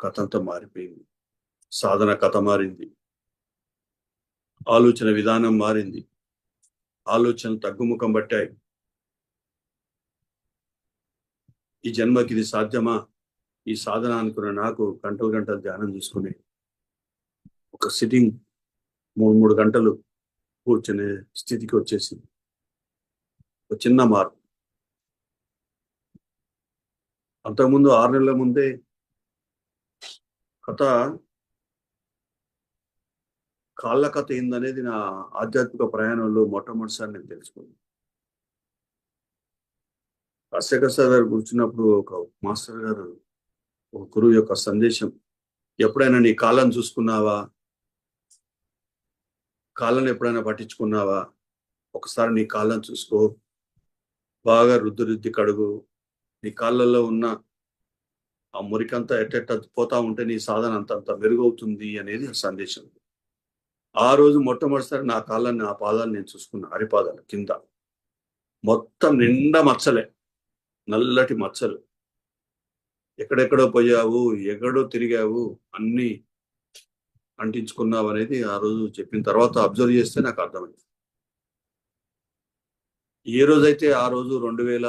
కథ అంతా మారిపోయింది. సాధన కథ మారింది. ఆలోచన విధానం మారింది. ఆలోచన తగ్గుముఖం పట్టాయి. ఈ జన్మకి ఇది సాధ్యమా? ఈ సాధన అనుకున్న నాకు గంటలు గంటలు ధ్యానం చేసుకుని ఒక సిట్టింగ్ మూడు మూడు గంటలు కూర్చునే స్థితికి వచ్చేసింది. ఒక చిన్న మార్పు. అంతకుముందు ఆరు నెలల ముందే కథ కాళ్ళ కథ ఏందనేది నా ఆధ్యాత్మిక ప్రయాణంలో మొట్టమొదటిసారి నేను తెలుసుకున్నాను. అశేఖర్ సార్ గారు కూర్చున్నప్పుడు ఒక మాస్టర్ గారు ఒక గురువు యొక్క సందేశం ఎప్పుడైనా నీ కాళ్ళను చూసుకున్నావా? కాళ్ళను ఎప్పుడైనా పట్టించుకున్నావా? ఒకసారి నీ కాళ్ళను చూసుకో. బాగా రుద్ది రుద్ది కడుగు. నీ కాళ్ళల్లో ఉన్న ఆ మురికంతా ఎట్టెట్ట పోతా ఉంటే నీ సాధన అంతంత మెరుగవుతుంది అనేది ఆ సందేశం. ఆ రోజు మొట్టమొదటిసారి నా కాళ్ళని నా పాదాలు నేను చూసుకున్నా అరిపాదాలు కింద. మొత్తం నిండా మచ్చలే. నల్లటి మచ్చలు. ఎక్కడెక్కడో పోయావు ఎక్కడో తిరిగావు అన్ని అంటించుకున్నావు అనేది ఆ రోజు చెప్పిన తర్వాత అబ్జర్వ్ చేస్తే నాకు అర్థమైంది. ఏ రోజైతే ఆ రోజు రెండు వేల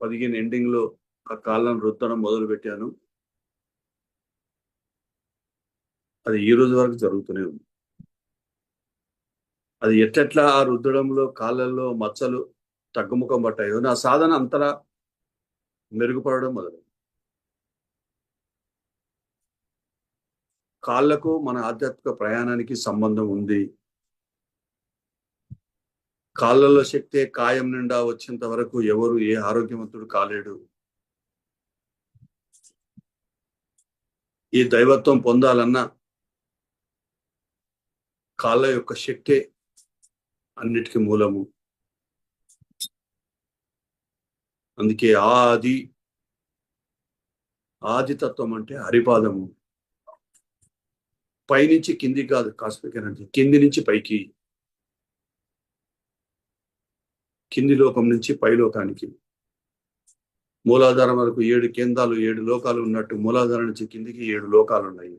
పదిహేను ఎండింగ్లో ఆ కాళ్ళను రుద్దడం మొదలు పెట్టాను అది ఈ రోజు వరకు జరుగుతూనే ఉంది. అది ఎట్లెట్లా ఆ రుద్దడంలో కాళ్ళల్లో మచ్చలు తగ్గుముఖం పట్టాయో నా సాధన అంతలా మెరుగుపడడం మొదలైంది. కాళ్ళకు మన ఆధ్యాత్మిక ప్రయాణానికి సంబంధం ఉంది. కాళ్ళలో శక్తే కాయం నిండా వచ్చేంత వరకు ఎవరు ఏ ఆరోగ్యవంతుడు కాలేడు. ఈ దైవత్వం పొందాలన్నా కాళ్ళ యొక్క శక్తే అన్నిటికీ మూలము. అందుకే ఆది ఆదితత్వం అంటే హరిపాదము. పైనుంచి కింది కాదు కాస్మిక్ ఎనర్జీ. కింది నుంచి పైకి. కింది లోకం నుంచి పై లోకానికి. మూలాధారం వరకు ఏడు కేంద్రాలు ఏడు లోకాలు ఉన్నట్టు మూలాధారం నుంచి కిందికి ఏడు లోకాలు ఉన్నాయి.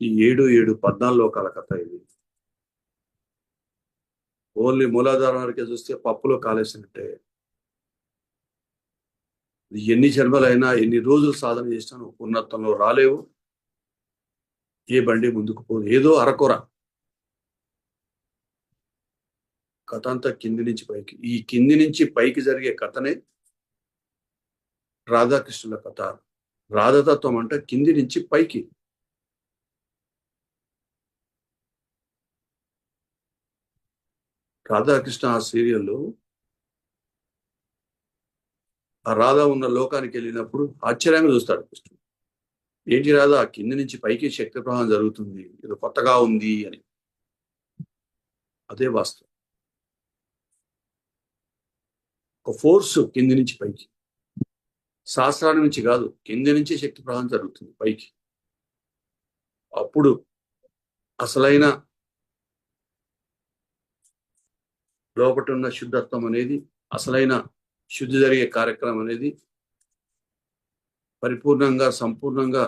ఈ ఏడు ఏడు పద్నాలుగు లోకాల కథ ఇది. ఓన్లీ మూలాధారం వరకే చూస్తే పప్పులో కాలేసినట్టే. ఎన్ని జన్మలైనా ఎన్ని రోజులు సాధన చేసినాను ఉన్నతంలో రాలేవు. ఏ బండి ముందుకు పోదు. ఏదో అరకొర. కథ అంతా కింది నుంచి పైకి. ఈ కింది నుంచి పైకి జరిగే కథనే రాధాకృష్ణుల కథ. రాధతత్వం అంటే కింది నుంచి పైకి. రాధాకృష్ణ ఆ సీరియల్లో ఆ రాధ ఉన్న లోకానికి వెళ్ళినప్పుడు ఆశ్చర్యంగా చూస్తాడు కృష్ణుడు. ఏంటి రాధా కింది నుంచి పైకి శక్తి ప్రవాహం జరుగుతుంది ఇది కొత్తగా ఉంది అని. అదే వాస్తవం. ఒక ఫోర్స్ కింది నుంచి పైకి. శాస్త్రాల నుంచి కాదు కింది నుంచి శక్తి ప్రవాహం జరుగుతుంది పైకి. అప్పుడు అసలైన లోపట ఉన్న శుద్ధత్వం అనేది అసలైన శుద్ధి జరిగే కార్యక్రమం అనేది పరిపూర్ణంగా సంపూర్ణంగా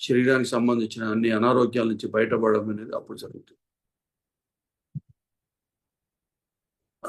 శరీరానికి సంబంధించిన అన్ని అనారోగ్యాల నుంచి బయటపడడం అనేది అప్పుడు జరుగుతుంది.